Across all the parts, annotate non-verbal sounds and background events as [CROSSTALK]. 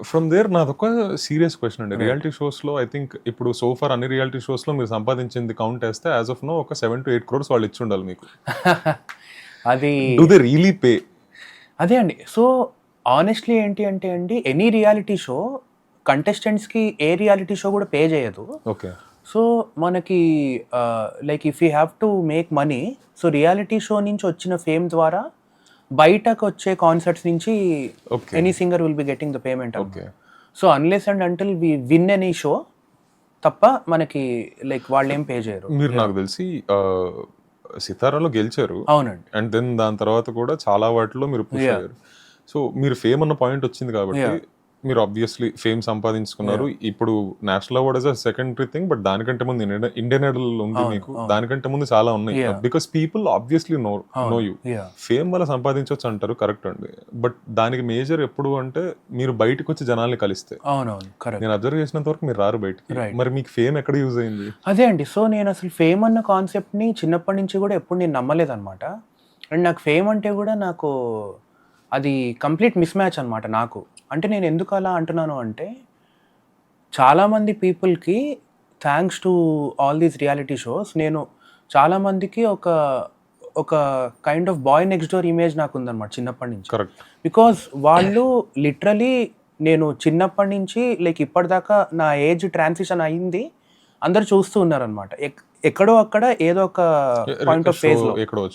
From there నాదొక serious question అండి. Reality షోస్లో ఐ థింక్ ఇప్పుడు సోఫార్ అన్ని రియాలిటీ షోస్లో మీరు సంపాదించింది కౌంట్ వేస్తే యాజ్ ఆఫ్ నో ఒక సెవెన్ టు ఎయిట్ క్రోర్స్ వాళ్ళు ఇచ్చి ఉండాలి మీకు. [LAUGHS] అది డూ దే రియలీ పే అదే అండి. సో ఆనెస్ట్లీ ఏంటి అంటే అండి ఎనీ రియాలిటీ షో కంటెస్టెంట్స్కి ఏ రియాలిటీ షో కూడా పే చేయదు. ఓకే సో మనకి like if you have to make money so reality show నుంచి వచ్చిన ఫేమ్ ద్వారా బయటకు వచ్చే కాన్సర్ట్స్ నుంచి any singer will be getting the payment okay so unless and until we win any show తప్ప మనకి లైక్ వాళ్ళు ఏం పే చేయరు. మీరు నాకు తెలిసి సితారాలో గెలిచారు. అవునండి. అండ్ దెన్ దాని తర్వాత కూడా చాలా వాటిలో మీరు సో మీరు ఫేమ్ అన్న పాయింట్ వచ్చింది కాబట్టి. మీరు ఆబ్వియస్లీ ఫేమ్ సంపాదించుకున్నారు. ఇప్పుడు national award is a secondary thing but దానికంటే ముందు ఇండియన్- ఐడల్ ఉంది మీకు. దానికంటే ముందు చాలా ఉన్నాయి. Because people obviously know know you fame వల్ల సంపాదించవచ్చు అంటారు కరెక్ట్ అండి. బట్ దానికి మేజర్ ఎప్పుడు అంటే మీరు బయటకు వచ్చి జనాల్ని కలిస్తే. నేను అబ్జర్వ్ చేసినంత వరకు మీరు రారు బయటికి. మరి మీకు ఫేమ్ ఎక్కడ యూజ్ అయింది? అదే అండి. సో నేను అసలు ఫేమ్ అన్న కాన్సెప్ట్ని చిన్నప్పటి నుంచి కూడా ఎప్పుడు నేను నమ్మలేదన్నమాట. అండ్ నాకు ఫేమ్ అంటే కూడా నాకు అది కంప్లీట్ మిస్ మ్యాచ్ అనమాట నాకు. అంటే నేను ఎందుకు అలా అంటున్నాను అంటే చాలామంది పీపుల్కి thanks to all these reality shows నేను చాలామందికి ఒక ఒక kind of boy next door image నాకు ఉందన్నమాట చిన్నప్పటి నుంచి. కరెక్ట్ బికాస్ వాళ్ళు లిటరలీ నేను చిన్నప్పటి నుంచి లైక్ ఇప్పటిదాకా నా ఏజ్ ట్రాన్సిషన్ అయింది అందరు చూస్తూ ఉన్నారనమాట ఎక్కడో అక్కడ ఏదో ఒక పాయింట్ ఆఫ్ ఫేజ్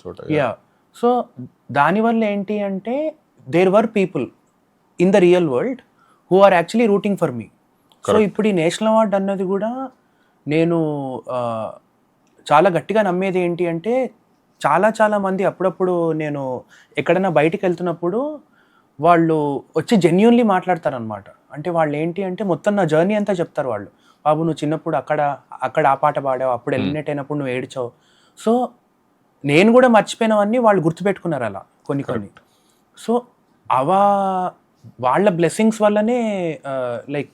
చోట యా సో దానివల్ల ఏంటి అంటే there were people in the real world who are actually rooting for me so ఇప్పుడు ఈ నేషనల్ అవార్డ్ అన్నది కూడా నేను చాలా గట్టిగా నమ్మేది ఏంటి అంటే చాలా చాలా మంది అప్పుడప్పుడు నేను ఎక్కడైనా బయటికి వెళ్తున్నప్పుడు వాళ్ళు వచ్చి జెన్యున్లీ మాట్లాడతారనమాట అంటే వాళ్ళు ఏంటి అంటే మొత్తం నా జర్నీ అంతా చెప్తారు వాళ్ళు. బాబు నువ్వు చిన్నప్పుడు అక్కడ అక్కడ ఆ పాట పాడావు అప్పుడు ఎలిమినేట్ అయినప్పుడు నువ్వు ఏడ్చావు. సో నేను కూడా మర్చిపోయినవన్నీ వాళ్ళు గుర్తుపెట్టుకున్నారు అలా కొన్ని కొన్ని. సో అవా వాళ్ళ బ్లెస్సింగ్స్ వల్లనే లైక్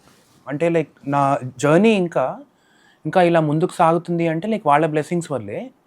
అంటే లైక్ నా జర్నీ ఇంకా ఇంకా ఇలా ముందుకు సాగుతుంది అంటే లైక్ వాళ్ళ బ్లెస్సింగ్స్ వల్లే.